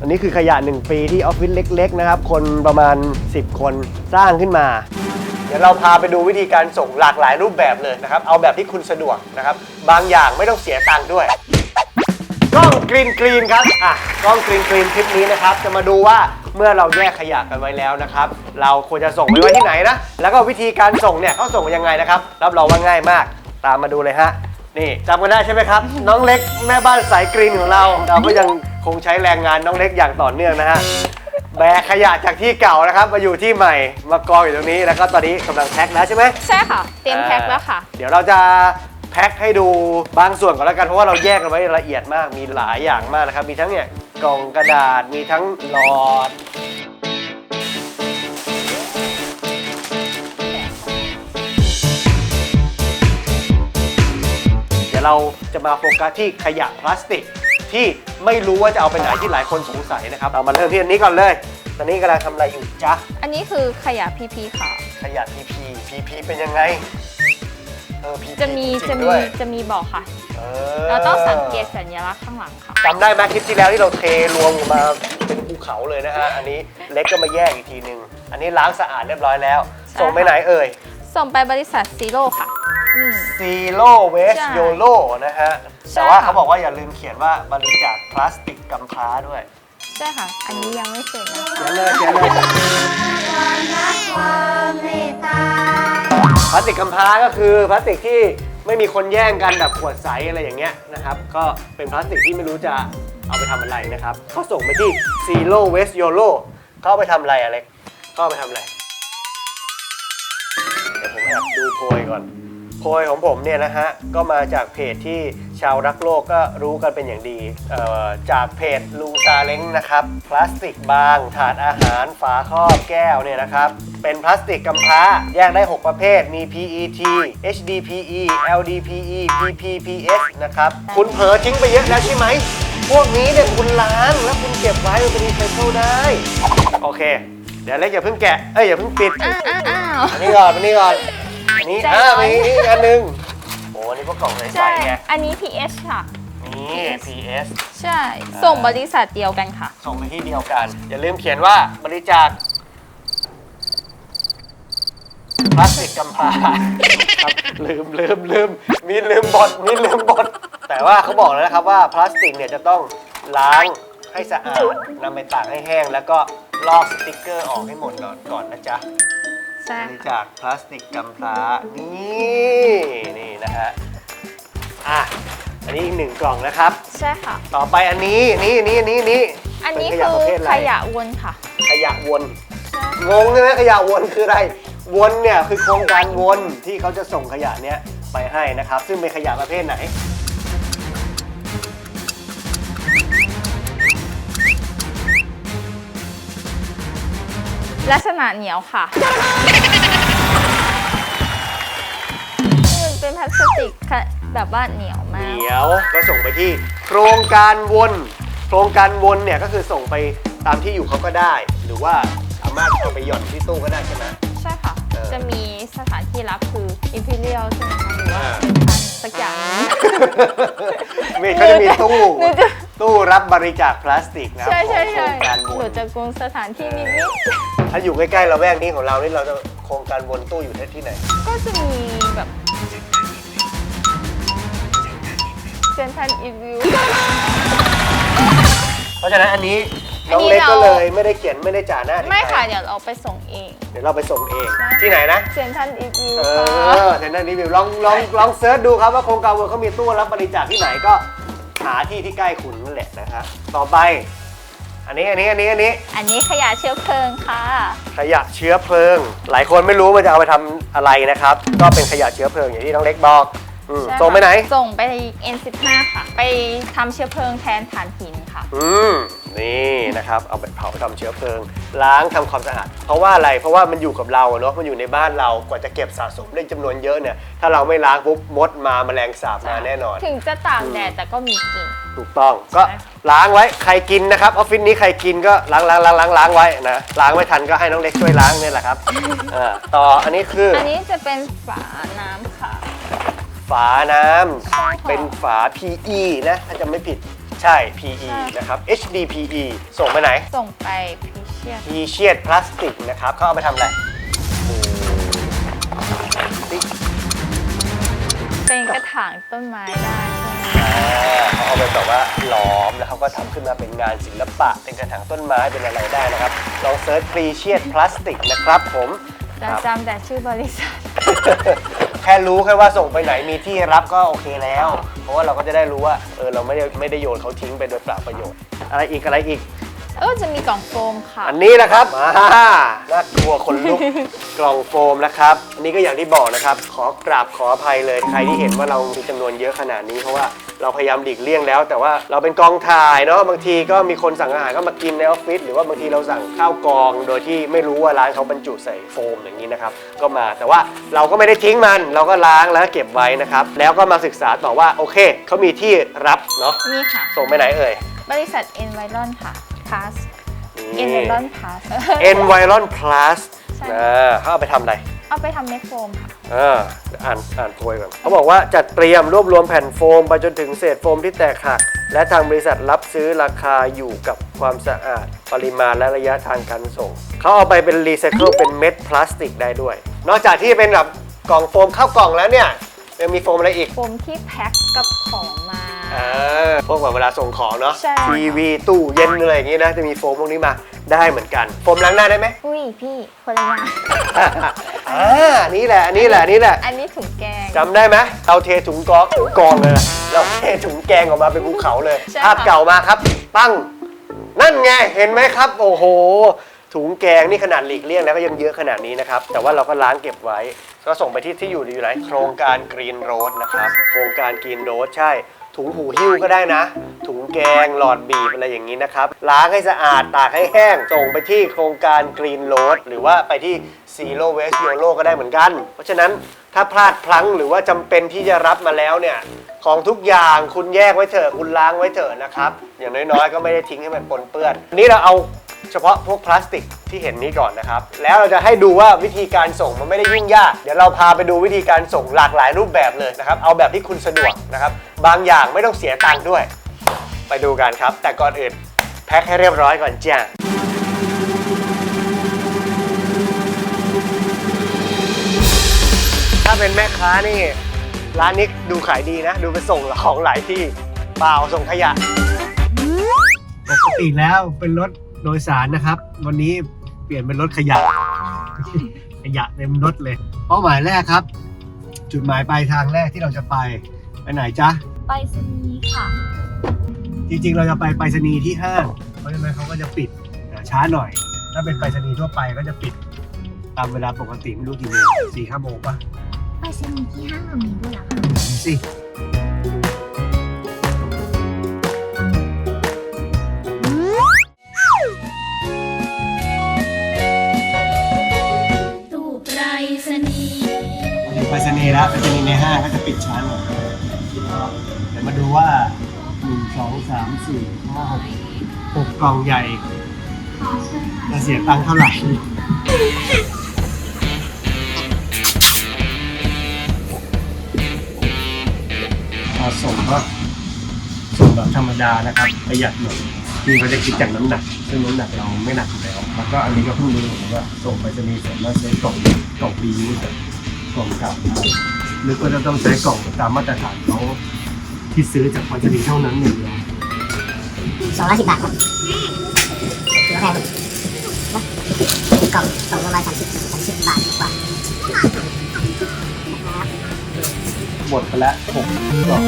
อันนี้คือขยะ 1 ปีที่ออฟฟิศเล็ก ๆ นะครับ คนประมาณ 10 คนสร้างขึ้นมา เดี๋ยวเราพาไปดูวิธีการส่งหลากหลายรูปแบบเลยนะครับ เอาแบบที่คุณสะดวกนะครับ บางอย่างไม่ต้องเสียตังค์ด้วย กล้องกรีนกรีนครับอะกล้องกรีนกรีนคลิปนี้นะครับ จะมาดูว่าเมื่อเราแยกขยะกันไว้แล้วนะครับ เราควรจะส่งไปไว้ที่ไหนนะ แล้วก็วิธีการส่งเนี่ยเขาส่งยังไงนะครับ รับรองว่าง่ายมาก ตามมาดูเลยฮะ นี่จำกันได้ใช่ไหมครับ น้องเล็กแม่บ้านสายกรีนของเรา เราก็ยังคงใช้แรงงานน้องเล็กอย่างต่อเนื่องนะฮะแบกขยะจากที่เก่านะครับ มาอยู่ที่ใหม่มากองอยู่ตรงนี้แล้วก็ตอนนี้กำลังแพ็คแล้วใช่ไหมใช่ค่ะ เตรียมแพ็คแล้วค่ะ เดี๋ยวเราจะแพ็คให้ดูบางส่วนก่อนแล้วกันเพราะว่าเราแยกกันไว้ละเอียดมากมีหลายอย่างมากนะครับ มีทั้งเนี่ยกล่องกระดาษมีทั้งหลอด ยวเราจะมาโฟกัสที่ขยะพลาสติก ที่ไม่รู้ว่าจะเอาไปไหนที่หลายคนสงสัยนะครับเรามาเริ่มที่อันนี้ก่อนเลย ตอนนี้กำลังทำอะไรอยู่จ๊ะ อันนี้คือขยะ PP ค่ะ ขยะ PP PP เป็นยังไงเออ PP จะมีจริจะงๆมีด้วยจะมีบอกค่ะ เออเราต้องสังเกตสัญลักษณ์ข้างหลังค่ะ จำได้ไหมคลิปที่แล้วที่เราเทรวมออกมาเป็นภูเขาเลยนะฮะ อันนี้เล็กก็มาแยกอีกทีหนึ่งอันนี้ล้างสะอาดเรียบร้อยแล้วใช่ส่งไปไหนเอ่ย ส่งไปบริษัทซีโร่ค่ะ อืม Zero Waste ใช่ YOLO นะฮะ ใช่แต่ว่าค่ะ เขาบอกว่าอย่าลืมเขียนว่าบริจาคพลาสติกกำพร้าด้วย ใช่ค่ะ อันนี้ยังไม่เสร็จนะเขียนเลยเขียนเลยพลาสติกกำพร้าก็คือพลาสติกที่ไม่มีคนแย่งกันแบบขวดใสอะไรอย่างเงี้ยนะครับ ก็เป็นพลาสติกที่ไม่รู้จะเอาไปทำอะไรนะครับเขาส่งไปที่ Zero Waste YOLO เขาเอาไปทำอะไรอะไรเขาเอาไปทำอะไร เดี๋ยวผมแอบดูโพยก่อน โพยของผมเนี่ยนะฮะ ก็มาจากเพจที่ชาวรักโลกก็รู้กันเป็นอย่างดีเอ่อจากเพจลุงซาเล้งนะครับ พลาสติกบาง ถาดอาหาร ฝาครอบแก้วเนี่ยนะครับ เป็นพลาสติกกำพร้า แยกได้ 6 ประเภท มี PET HDPE LDPE PPPS นะครับ คุณเผลอทิ้งไปเยอะแล้วใช่ไหม พวกนี้เนี่ยคุณล้างแล้วคุณเก็บไว้มันเป็นรีไซเคิลได้ โอเค เดี๋ยวเล็กอย่าเพิ่งแกะ เอ้ยอย่าเพิ่งปิด อ้าวอ้าวอ้าวอันนี้ก่อนอันนี้ก่อนอั นนี้ใจอ่าร้อนมีอีกอันหนึงโอ้อันนี้พวกกล่องใสใช่ ๆไงอันนี้ PS ค่ะ นี่ PS ใช่ ส่งบริษัทเดียวกันค่ะ ส่งไปที่เดียวกัน อย่าลืมเขียนว่าบริจาคพลาสติกกำพร้าครับลืมลืมลืมมีลืมบทมีลืมบทแต่ว่าเขาบอกแล้วนะครับว่าพลาสติกเนี่ยจะต้องล้างให้สะอาดนำไปตากให้แห้ง แล้วก็ลอกสติกเกอร์ออกให้หมดก่อนก่อนนะจ๊ะ ใช่บริค่ะ จาคพลาสติกกำพร้านี่นี่นะฮะอะอันนี้อีกหนึ่งกล่องนะครับ ใช่ค่ะ ต่อไปอันนี้นี่นี่นี่นี่อันนี้เป็คืปอระเภทะไรขยะวนค่ะขยะวนใช่งงใช่ไหมขยะวนคืออะไร วนเนี่ยคือโครงการวนที่เขาจะส่งขยะเนี้ยไปให้นะครับ ซึ่งเป็นขยะประเภทไหน ลักษณะเหนียวค่ะ เป็นพลาสติกค่ะแบบว่าเหนียวเหมากนียวก็ส่งไปที่โครงการวนโครงการวนเนี่ยก็คือส่งไปตามที่อยู่เขาก็ได้ หรือว่าสามารถเอาไปหย่อนที่ตู้ก็ได้ใช่ไหม ใช่ค่ะ เออ จะมีสถานที่รับคือ Imperial ใช่ไหมคะหรือว่าอ่าเป็นพันสักอย่างหนึงมีเขาจะมีตู้หนูจะ ตู้รับบริจาคพลาสติกนะครับใช่ใช่ของโคใช่รงการวหนูนจะกงสถานที่นิดถ้าอยู่ใกล้ๆเราแวกนี้ของเรานี่เราจะโครงการวนตู้อยู่ที่ไหน ๆก็จะมีแบบ เซนทันอีวิว เพราะฉะนั้นอันนี้อัน้นองนี้เล็กก็เรา เลยไม่ได้เขียนไม่ได้จ่าหน้าถึงไม่ใรค่ะเดี๋ยวเราไปส่งเองเดี๋ยวเราไปส่งเองใช่ที่ไหนนะ เซนทันอีวิวเอค่ะอแต่นั่นรีวิวลองลองลองเซิร์ชดูครับว่าโครงการวนเขามีตู้รับบริจาคที่ไหนก็หาที่ที่ใกล้คุณนั่นแหละนะครับต่อไป อันนี้อันนี้อันนี้อันนี้ อันนี้ขยะเชื้อเพลิงค่ะ ขยะเชื้อเพลิง หลายคนไม่รู้ว่าจะเอาไปทำอะไรนะครับ ก็เป็นขยะเชื้อเพลิงอย่างที่น้องเล็กบอกอืมใช่ค่ะส่งไปไหน ส่งไป N15 ค่ะ ไปทำเชื้อเพลิงแทนถ่านหินค่ะ อืมนี่นะครับ เอาไปเผาทำเชื้อเพลิง ล้างทำความสะอาด เพราะว่าอะไร เพราะว่ามันอยู่กับเราอะเนาะ มันอยู่ในบ้านเรา กว่าจะเก็บสะสมได้จำนวนเยอะเนี่ย ถ้าเราไม่ล้างปุ๊บมดมาแมลงสาบมาแน่นอน ถึงจะตากแดดแต่ก็มีกลิ่น ถูกต้องก็ใช่ล้างไว้ใครกินนะครับออฟฟิศนี้ใครกินก็ล้างล้างล้างล้างล้างไว้นะล้างไม่ทันก็ให้น้องเล็กช่วยล้างเนี่ยแหละครับเออต่ออันนี้คือออันนี้จะเป็นฝาน้ำค่ะ ฝาน้ใช่ค่ะำเป็นฝา PE นะถ้าจะไม่ผิดใช่ PE นะครับ HDPE ส่งไปไหน ส่งไปพิเชียพีเชียดพลาสติกนะครับเขาเอาไปทำอะไรโอ้ติ๊กเป็นกระถางต้นไม้ได้ใช่ไหมอ่า เขาเอาไปแบบว่าหลอมแล้วเขาก็ทำขึ้นมาเป็นงานศิลปะ เป็นกระถางต้นไม้เป็นอะไรได้นะครับ ลองเซิร์ชพรีเชียดพลาสติกนะครับผมจะครับ จำแต่ชื่อบริษัท แค่รู้แค่ว่าส่งไปไหนมีที่รับก็โอเคแล้ว เพราะว่าเราก็จะได้รู้ว่าเออเราไม่ได้ไม่ได้โยนเขาทิ้งไปโดยเปล่าประโยชน์ อะไรอีกอะไรอีก เออจะมีกล่องโฟมค่ะ อันนี้แหละครับมาน่ากลัวคนลุก กล่องโฟมนะครับ อันนี้ก็อย่างที่บอกนะครับ ขอกราบขออภัยเลย ใครที่เห็นว่าเรามีจำนวนเยอะขนาดนี้เพราะว่าเราพยายามหลีกเลี่ยงแล้ว แต่ว่าเราเป็นกองถ่ายเนาะบางทีก็มีคนสั่งอาหารก็มากินในออฟฟิศหรือว่าบางทีเราสั่งข้าวกอง โดยที่ไม่รู้ว่าร้านเขาบรรจุใส่โฟมอย่างนี้นะครับก็มาแต่ว่าเราก็ไม่ได้ทิ้งมัน เราก็ล้างแล้วก็เก็บไว้นะครับแล้วก็มาศึกษาต่อว่าโอเคเขามีที่รับเนาะนี่ค่ะ ส่งไปไหนเอ่ย บริษัท Environ ค่ะ Pass นี่ Environ Pass Environ Plus ใช่ นะเขาเอาไปทำอะไรเอาไปทำเม็ดโฟมค่ะอ่าอ่านอ่านโพยก่อนเขาบอกว่าจัดเตรียมรวบรวมแผ่นโฟม ไปจนถึงเศษโฟมที่แตกหัก และทางบริษัทรับซื้อราคาอยู่กับความสะอาด ปริมาณและระยะทางการส่ง เขาเอาไปเป็นรีไซเคิลเป็นเม็ดพลาสติกได้ด้วย นอกจากที่เป็นแบบกล่องโฟมเข้ากล่องแล้วเนี่ยยังมีโฟมอะไรอีก โฟมที่แพ็คกับของ มาอ่าพวกแบบเวลาส่งของเนาะใช่ ทีวีตู้เย็นอะไรอย่างงี้นะจะมีโฟมพวกนี้มาได้เหมือนกัน โฟมล้างหน้าได้ไหม อุ้ยพี่คนละอย่างอ่านี่แหละอันนี้แหละอันนี่แหละอันนี้ถุงแกง จำได้ไหมเราเทถุงกองกองเลยนะเราเทถุงแกงออกมาเป็นภูเขาเลยใช่ภาพค่ะเก่ามาครับ ปั้ง นั่นไงเห็นไหมครับ โอ้โห ถุงแกงนี่ขนาดหลีกเลี่ยงแล้วก็ยังเยอะขนาดนี้นะครับ แต่ว่าเราก็ล้างเก็บไว้ ก็ส่งไปที่ที่อยู่อยู่ไหนโครงการกรีนโรดนะครับ โครงการกรีนโรดใช่ ถุงหูหิ้วก็ได้นะ ถุงแกงหลอดบีบอะไรอย่างนี้นะครับ ล้างให้สะอาดตากให้แห้ง ส่งไปที่โครงการกรีนโรดหรือว่าไปที่ Zero Waste YOLO ก็ได้เหมือนกัน เพราะฉะนั้นถ้าพลาดพลั้งหรือว่าจำเป็นที่จะรับมาแล้วเนี่ย ของทุกอย่างคุณแยกไว้เถอะคุณล้างไว้เถอะนะครับ อย่างน้อยๆ ก็ไม่ได้ทิ้งให้มันปนเปื้อนอันนี้เราเอา เฉพาะพวกพลาสติกที่เห็นนี้ก่อนนะครับ แล้วเราจะให้ดูว่าวิธีการส่งมันไม่ได้ยุ่งยาก เดี๋ยวเราพาไปดูวิธีการส่งหลากหลายรูปแบบเลยนะครับ เอาแบบที่คุณสะดวกนะครับ บางอย่างไม่ต้องเสียตังค์ด้วย ไปดูกันครับ แต่ก่อนอื่นแพ็คให้เรียบร้อยก่อนจ้าถ้าเป็นแม่ค้านี่ ร้านนี้ดูขายดีนะ ดูไปส่งของหลายที่เปล่าส่งขยะปกติแล้วเป็นรถ โดยสารนะครับ วันนี้เปลี่ยนเป็นรถขยะ ขยะเต็มรถเลย เป้าหมายแรกครับ จุดหมายปลายทางแรกที่เราจะไปไปไหนจ๊ะ ไปสนีย์ค่ะ จริงๆ เราจะไปไปรษณีย์ที่ห้างเพราะฉะนั้นเขาก็จะปิดอ่าช้าหน่อย ถ้าเป็นไปรษณีย์ทั่วไปก็จะปิดตามเวลาปกติไม่รู้กี่โมงสี่ห้าโมงปะไปสนีย์ที่ห้างเรามีด้วยเหรอคะมีสิตู้ ล้วไปรษณีในห้างก็จะปิดช้าหน่อยเดี๋ยวมาดูว่าหนึ่งสองสามสี่ห้าหกหกกล่องใหญ่จะเสียตังค์เท่าไหร่พอส่งก็ส่งแบบธรรมดานะครับประหยัดหน่อยคือเขาจะคิดจากน้ำหนัก ซึ่งน้ำหนักเราไม่หนักอยู่แล้ว แล้วก็อันนี้ก็เพิ่งรู้เหมือนกันว่าส่งไปจะมีส่วนมากใช้กล่องกล่องบียูส กล่องเก่านึกว่าจะต้องใช้กล่องตามมาตรฐานเขาที่ซื้อจากไปรษณีย์เท่านั้นอย่างเดียวสองร้อยสิบบาทครับถือว่าแพงนะกล่องกล่องประมาณสามสิบสามสิบบาทกว่าหมดไปแล้วหกกล่อง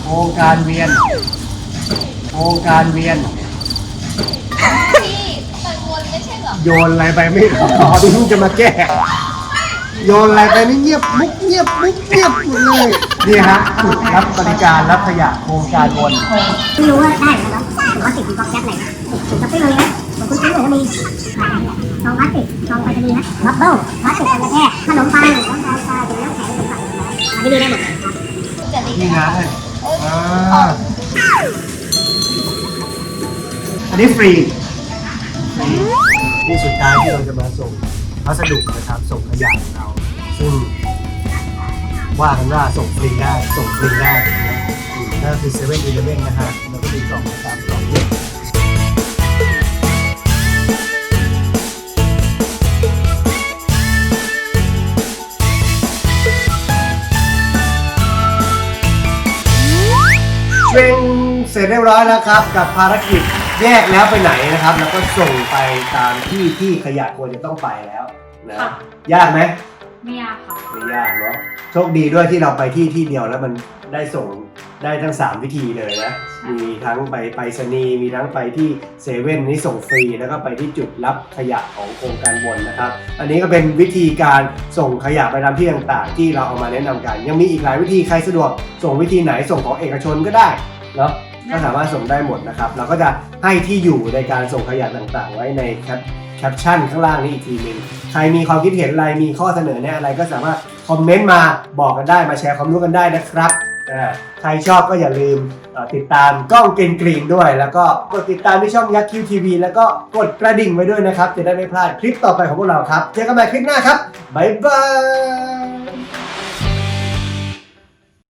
โครงการเวียนโครงการเวียน โยนอะไรไปไม่รอที่เพิ่งจะมาแก้ โยนอะไรไปนี่เงียบมุกเงียบมุกเงียบหมดเลยนี่ฮะจุดรับบริการรับขยะโครงการวนไม่รู้ว่าได้หรือเปล่าถือว่าติดอยู่บล็อกแก๊ปไหนนะติดกับปิ้งเลยนะเหมือนคุณซื้อเลยก็มีซองพลาสติกซองไปรษณีย์นะบับเบิ้ลพลาสติกกันกระแทกขนมปังน้ำตาลทรายเป็นน้ำแข็งเป็นแบบอันนี้มีได้หมดเลยครับนี่นะอ่าอันนี้ฟรีฟรี ที่สุดท้ายที่เราจะมาส่งพัสดุนะครับส่งขยะของเรา ซึ่งว่ากันว่าส่งฟรีได้ส่งฟรีได้นั่นคือเซเว่นอีเลเว่นนะฮะแล้วก็มีกล่องตามกล่องด้วยเร่งเสร็จเรียบร้อยแล้วครับกับภารกิจ แยกแล้วไปไหนนะครับ แล้วก็ส่งไปตามที่ที่ขยะควรจะต้องไปแล้วนะค่ะ ยากไหมไม่ยากค่ะ ไม่ยากเนาะโชคดีด้วยที่เราไปที่ที่เดียวแล้วมันได้ส่งได้ทั้ง 3 วิธีเลยนะ มีทั้งไปไปรษณีย์มีทั้งไปที่เซเว่นนี่ส่งฟรี แล้วก็ไปที่จุดรับขยะของโครงการบนนะครับ อันนี้ก็เป็นวิธีการส่งขยะไปตามที่ต่างๆ ที่เราเอามาแนะนำกัน ยังมีอีกหลายวิธีใครสะดวกส่งวิธีไหนส่งของเอกชนก็ได้เนาะ ก็สามารถส่งได้หมดนะครับ เราก็จะให้ที่อยู่ในการส่งขยะต่างๆ ไว้ในแคปแคปชั่นข้างล่างนี้อีกทีหนึงใครมีความคิดเห็นอะไรมีข้อเสนอแนะอะไรก็สามารถคอมเมนต์มาบอกกันได้มาแชร์ความรู้กันได้นะครับใครชอบก็อย่าลืมติดตามกล้องเกรีนกรีนด้วย แล้วก็กดติดตามที่ช่องยักษ์คิวทีวีแล้วก็กดกระดิ่งไว้ด้วยนะครับ จะได้ไม่พลาดคลิปต่อไปของพวกเราครับ เจอกันใหม่คลิปหน้าครับ บ๊ายบาย